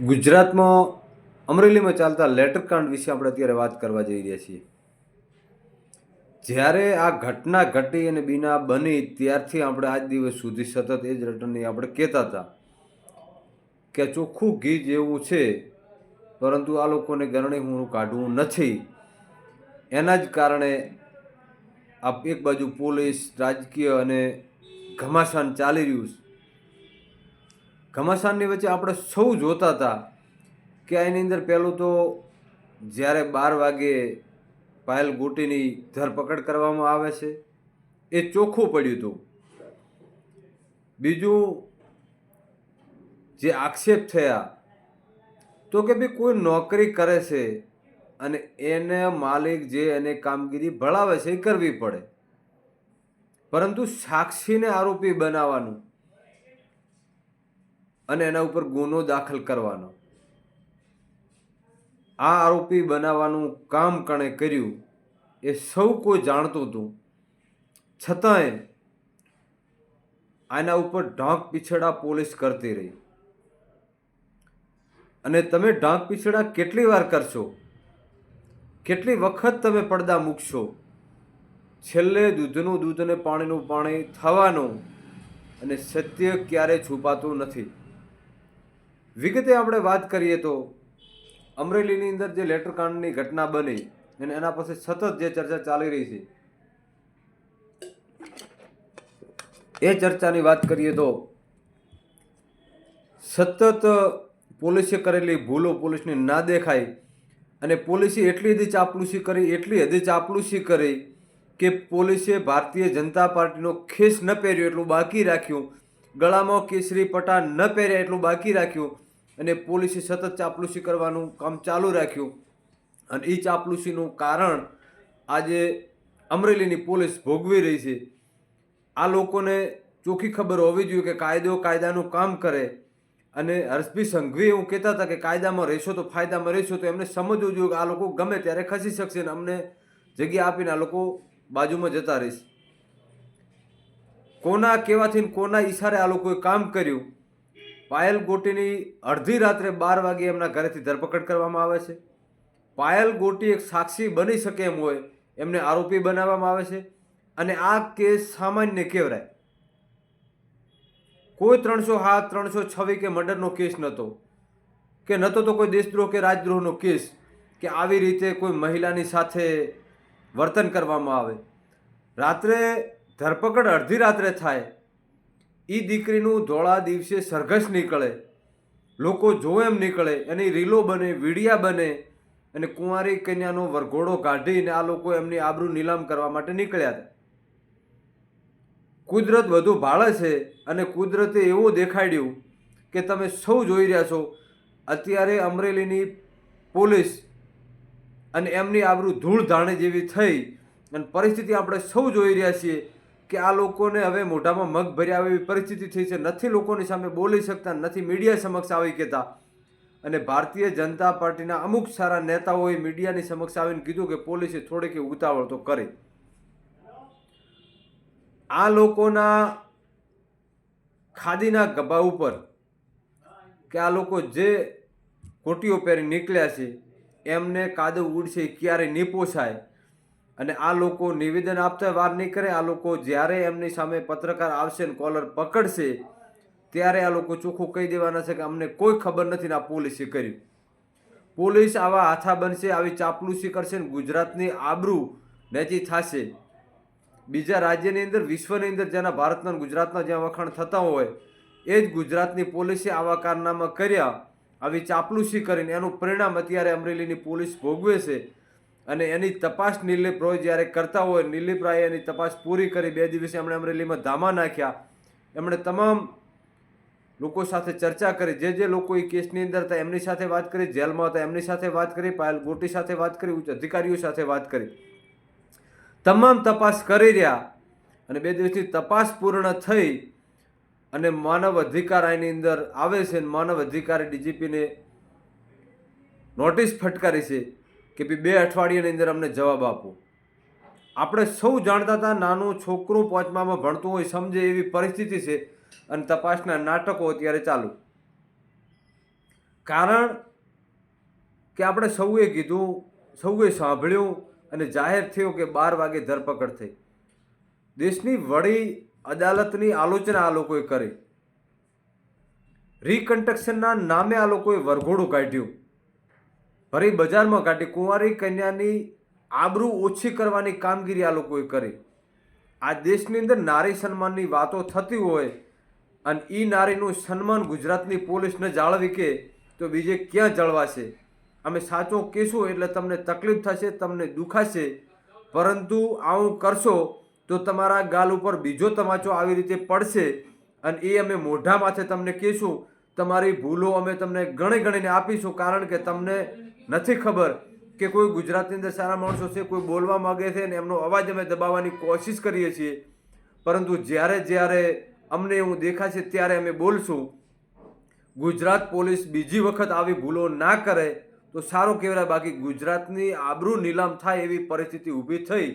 ગુજરાતમાં અમરેલીમાં ચાલતા લેટર કાંડ વિશે આપણે અત્યારે વાત કરવા જઈ રહ્યા છીએ. જ્યારે આ ઘટના ઘટી અને બીના બની, ત્યારથી આપણે આજ દિવસ સુધી સતત એ જ રટનની આપણે કહેતા હતા કે ચોખ્ખું ઘી જેવું છે, પરંતુ આ લોકોને ગરણી હું કાઢવું નથી. એના જ કારણે આ એક બાજુ પોલીસ, રાજકીય અને ઘમાસાન ચાલી રહ્યું છે. ઘમાસાનની વચ્ચે આપણે સૌ જોતા હતા કે એની અંદર પહેલું તો જ્યારે બાર વાગે પાયલ ગોટીની ધરપકડ કરવામાં આવે છે, એ ચોખ્ખું પડ્યું હતું. બીજું, જે આક્ષેપ થયા, તો કે ભાઈ કોઈ નોકરી કરે છે અને એને માલિક જે એને કામગીરી ભળાવે છે એ કરવી પડે. પરંતુ સાક્ષીને આરોપી બનાવવાનું અને એના ઉપર ગુનો દાખલ કરવાનો. આ આરોપી બનાવવાનું કામ કણે કર્યું એ સૌ કોઈ જાણતું હતું. છતાંય આના ઉપર ઢાંક પીછડા પોલીસ કરતી રહી. અને તમે ઢાંક પીછડા કેટલી વાર કરશો? કેટલી વખત તમે પડદા મૂકશો? છેલ્લે દૂધનું દૂધ અને પાણીનું પાણી થવાનું અને સત્ય ક્યારે છુપાતું નથી. વિગતે આપણે વાત કરીએ તો અમરેલીની અંદર જે લેટર કાંડની ઘટના બની અને એના પછી સતત જે ચર્ચા ચાલી રહી છે, એ ચર્ચાની વાત કરીએ તો સતત પોલીસે કરેલી ભૂલો પોલીસને ના દેખાય અને પોલીસે એટલી હદે ચાપલુસી કરી, એટલી હદે ચાપલુસી કરી કે પોલીસે ભારતીય જનતા પાર્ટીનો ખેસ ન પહેર્યો એટલું બાકી રાખ્યું, ગળામાં કેસરી પટા ન પહેર્યા એટલું બાકી રાખ્યું અને પોલીસે સતત ચાપલુસી કરવાનું કામ ચાલુ રાખ્યું. અને એ ચાપલુસીનું કારણ આજે અમરેલીની પોલીસ ભોગવી રહી છે. આ લોકોને ચોખ્ખી ખબર હોવી જોઈએ કે કાયદો કાયદાનું કામ કરે. અને હર્ષભી સંઘવી એવું કહેતા હતા કે કાયદામાં રહેશો તો ફાયદામાં રહેશો તો એમને સમજવું જોઈએ કે આ લોકો ગમે ત્યારે ખસી શકશે ને અમને જગ્યા આપીને આ લોકો બાજુમાં જતા રહીશ. કોના કહેવાથી કોના ઈશારે આ લોકોએ કામ કર્યું? પાયલ ગોટીની અડધી રાત્રે બાર વાગે એમના ઘરેથી ધરપકડ કરવામાં આવે છે. પાયલ ગોટી એક સાક્ષી બની શકે એમ હોય, એમને આરોપી બનાવવામાં આવે છે અને આ કેસ સામાન્ય કહેવરાય કોઈ ત્રણસો હાથ ત્રણસો છવ્વી કે મર્ડરનો કેસ નહોતો, કે નહોતો તો કોઈ દેશદ્રોહ કે રાજદ્રોહનો કેસ, કે આવી રીતે કોઈ મહિલાની સાથે વર્તન કરવામાં આવે. રાત્રે ધરપકડ અડધી રાત્રે થાય એ દીકરીનું ધોળા દિવસે સરઘસ નીકળે. લોકો જો એમ નીકળે, એની રીલો બને, વીડિયા બને, અને કુંવારી કન્યાનો વરઘોડો કાઢીને આ લોકો એમની આબરૂ નીલામ કરવા માટે નીકળ્યા હતા કુદરત વધુ ભાળે છે અને કુદરતે એવું દેખાડ્યું કે તમે સૌ જોઈ રહ્યા છો, અત્યારે અમરેલીની પોલીસ અને એમની આબરૂ ધૂળ ધાણે જેવી થઈ અને પરિસ્થિતિ આપણે સૌ જોઈ રહ્યા છીએ. કે આ લોકોને હવે મોઢામાં મગ ભર્યા એવી પરિસ્થિતિ થઈ છે. નથી લોકોની સામે બોલી શકતા, નથી મીડિયા સમક્ષ આવી કહેતા. અને ભારતીય જનતા પાર્ટીના અમુક સારા નેતાઓએ મીડિયાની સમક્ષ આવીને કીધું કે પોલીસે થોડીક ઉતાવળ તો કરી. આ લોકોના ખાદીના ગભા ઉપર કે આ લોકો જે કોટીઓ પહેરી નીકળ્યા છે, એમને કાદવ ઉડશે ક્યારે નહીં અને આ લોકો નિવેદન આપતા વાર નહીં કરે આ લોકો જ્યારે એમની સામે પત્રકાર આવશે ને કોલર પકડશે, ત્યારે આ લોકો ચોખ્ખું કહી દેવાના છે કે અમને કોઈ ખબર નથી ને આ પોલીસે કર્યું. પોલીસ આવા હાથા બનશે, આવી ચાપલુસી કરશે ને ગુજરાતની આબરૂ નેચી થશે. બીજા રાજ્યની અંદર, વિશ્વની અંદર જેના ભારતના ગુજરાતના જ્યાં વખાણ થતા હોય, એ જ ગુજરાતની પોલીસે આવા કારનામા કર્યા. આવી ચાપલુસી કરીને એનું પરિણામ અત્યારે અમરેલીની પોલીસ ભોગવે છે. અને એની તપાસ નિલીપ રોય જ્યારે કરતા હોય નિલીપ રાય એની તપાસ પૂરી કરી, બે દિવસે એમણે અમરેલીમાં ધામા નાખ્યા. એમણે તમામ લોકો સાથે ચર્ચા કરી. જે જે લોકો એ કેસની અંદર હતા, એમની સાથે વાત કરી, જેલમાં હતા, એમની સાથે વાત કરી, પાયલ ગોટી સાથે વાત કરી, ઉચ્ચ અધિકારીઓ સાથે વાત કરી. તમામ તપાસ કરી રહ્યા અને બે દિવસની તપાસ પૂર્ણ થઈ અને માનવ અધિકાર આની અંદર આવે છે માનવ અધિકારી ડીજીપીને નોટિસ ફટકારી છે. કે ભાઈ બે અઠવાડિયાની અંદર અમને જવાબ આપો. આપણે સૌ જાણતા હતા નાનું છોકરું પાંચમામાં ભણતું હોય સમજે એવી પરિસ્થિતિ છે અને તપાસના નાટકો અત્યારે ચાલુ. કારણ કે આપણે સૌએ કીધું, સૌએ સાંભળ્યું અને જાહેર થયું કે બાર વાગે ધરપકડ થઈ. દેશની વડી અદાલતની આલોચના આ લોકોએ કરી. રિકન્સ્ટ્રક્શનના નામે આ લોકોએ વરઘોડું કાઢ્યું. ભરી બજારમાં કાઢી, કુંવારી કન્યાની આબરૂ ઓછી કરવાની કામગીરી આ લોકોએ કરી. આ દેશની અંદર નારી સન્માનની વાતો થતી હોય અને એ નારીનું સન્માન ગુજરાતની પોલીસને જાળવી કે તો બીજે ક્યાં જળવાશે? અમે સાચો કહેશું એટલે તમને તકલીફ થશે, તમને દુખાશે. પરંતુ આવું કરશો તો તમારા ગાલ ઉપર બીજો તમાચો આવી રીતે પડશે અને એ અમે મોઢા માથે તમને કહીશું. તમારી ભૂલો અમે તમને ગણી ગણીને આપીશું કારણ કે તમને નથી ખબર કે કોઈ ગુજરાતની અંદર સારા માણસો છે, કોઈ બોલવા માગે છે ને એમનો અવાજ અમે દબાવવાની કોશિશ કરીએ છીએ. પરંતુ જ્યારે જ્યારે અમને એવું દેખાશે ત્યારે અમે બોલશું. ગુજરાત પોલીસ બીજી વખત આવી ભૂલો ના કરે તો સારું કહેવાય, બાકી ગુજરાતની આબરૂ નીલામ થાય એવી પરિસ્થિતિ ઊભી થઈ.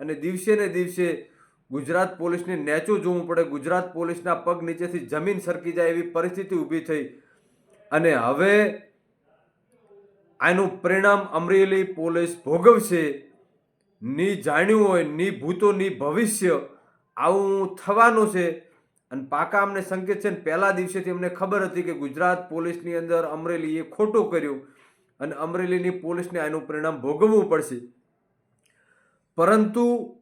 અને દિવસે ને દિવસે ગુજરાત પોલીસને નેચું જોવું પડે, ગુજરાત પોલીસના પગ નીચેથી જમીન સરકી જાય એવી પરિસ્થિતિ ઊભી થઈ. અને હવે આનું પરિણામ અમરેલી પોલીસ ભોગવશે. ની જાણ્યું હોય, ની ભૂતો, ની ભવિષ્ય આવું થવાનું છે. અને પાકા અમને સંકેત છે ને પહેલા દિવસેથી અમને ખબર હતી કે ગુજરાત પોલીસની અંદર અમરેલીએ ખોટું કર્યું અને અમરેલીની પોલીસને આનું પરિણામ ભોગવવું પડશે. પરંતુ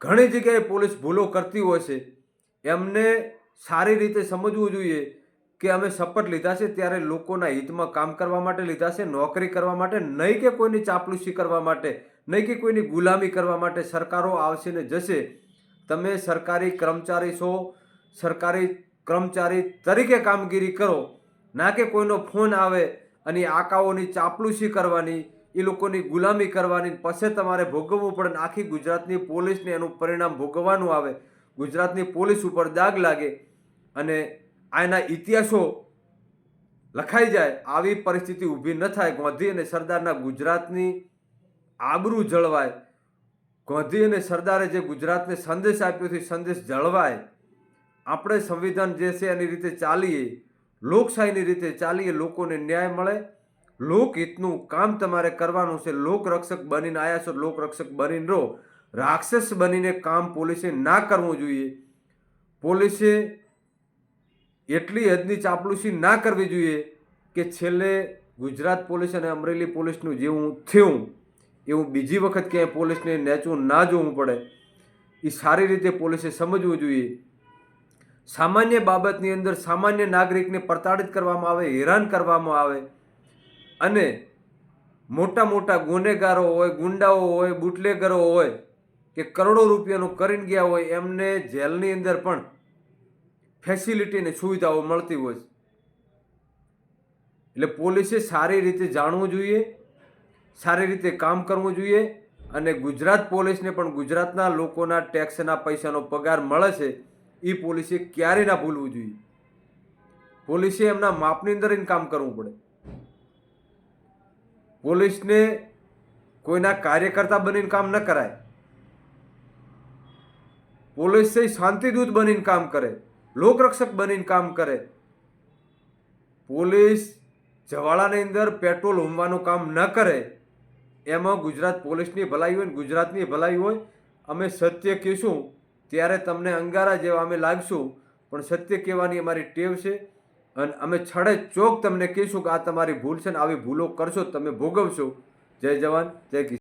ઘણી જગ્યાએ પોલીસ ભૂલો કરતી હોય છે. એમને સારી રીતે સમજવું જોઈએ. કે અમે શપથ લીધા છે ત્યારે લોકોના હિતમાં કામ કરવા માટે લીધા છે, નોકરી કરવા માટે નહીં કે કોઈની ચાપલુસી કરવા માટે, નહીં કે કોઈની ગુલામી કરવા માટે સરકારો આવશે ને જશે. તમે સરકારી કર્મચારી છો, સરકારી કર્મચારી તરીકે કામગીરી કરો. ના કે કોઈનો ફોન આવે અને આકાઓની ચાપલુસી કરવાની, એ લોકોની ગુલામી કરવાની, પછી તમારે ભોગવવું પડે આખી ગુજરાતની પોલીસને એનું પરિણામ ભોગવવાનું આવે. ગુજરાતની પોલીસ ઉપર દાગ લાગે અને આના ઇતિહાસો લખાઈ જાય, આવી પરિસ્થિતિ ઊભી ન થાય. ગાંધી અને સરદારના ગુજરાતની આબરૂ જળવાય. ગાંધી અને સરદારે જે ગુજરાતને સંદેશ આપ્યો છે, સંદેશ જળવાય. આપણે સંવિધાન જે છે એની રીતે ચાલીએ, લોકશાહીની રીતે ચાલીએ, લોકોને ન્યાય મળે. લોકહિતનું કામ તમારે કરવાનું છે. લોકરક્ષક બનીને આવ્યા છો, લોકરક્ષક બનીને રહો. રાક્ષસ બનીને કામ પોલીસે ના કરવું જોઈએ. પોલીસે એટલી હદની ચાપલુસી ના કરવી જોઈએ કે છેલ્લે ગુજરાત પોલીસ અને અમરેલી પોલીસનું જેવું થયું, એવું બીજી વખત ક્યાંય પોલીસને નેચવું ના જોવું પડે એ સારી રીતે પોલીસે સમજવું જોઈએ. સામાન્ય બાબતની અંદર સામાન્ય નાગરિકને પ્રતાડિત કરવામાં આવે, હેરાન કરવામાં આવે અને મોટા મોટા ગુનેગારો હોય, ગુંડાઓ હોય, બુટલેગરો હોય કે કરોડો રૂપિયાનું કરીને ગયા હોય, એમને જેલની અંદર પણ ફેસિલિટી સુવિધાઓ મળતી હોય છે. એટલે પોલીસે સારી રીતે જાણવું જોઈએ, સારી રીતે કામ કરવું જોઈએ અને ગુજરાત પોલીસને પણ ગુજરાતના લોકોના ટેક્સના પૈસાનો પગાર મળે છે એ પોલીસે ક્યારે ના ભૂલવું જોઈએ. પોલીસે એમના માપની અંદર કામ કરવું પડે. પોલીસને કોઈના કાર્યકર્તા બનીને કામ ન કરાય. પોલીસ શાંતિદૂત બનીને કામ કરે. લોકરક્ષક બનીને કામ કરે. પોલીસ જવાળાની અંદર પેટ્રોલ હોમવાનું કામ ન કરે. એમાં ગુજરાત પોલીસની ભલાઈ હોય ને ગુજરાતની ભલાઈ હોય. અમે સત્ય કહીશું, ત્યારે તમને અંગારા જેવા અમે લાગશું, પણ સત્ય કહેવાની અમારી ટેવ છે. અને અમે છડે ચોક તમને કહીશું કે આ તમારી ભૂલ છે ને આવી ભૂલો કરશો તમે ભોગવશો. જય જવાન, જય કિસાન.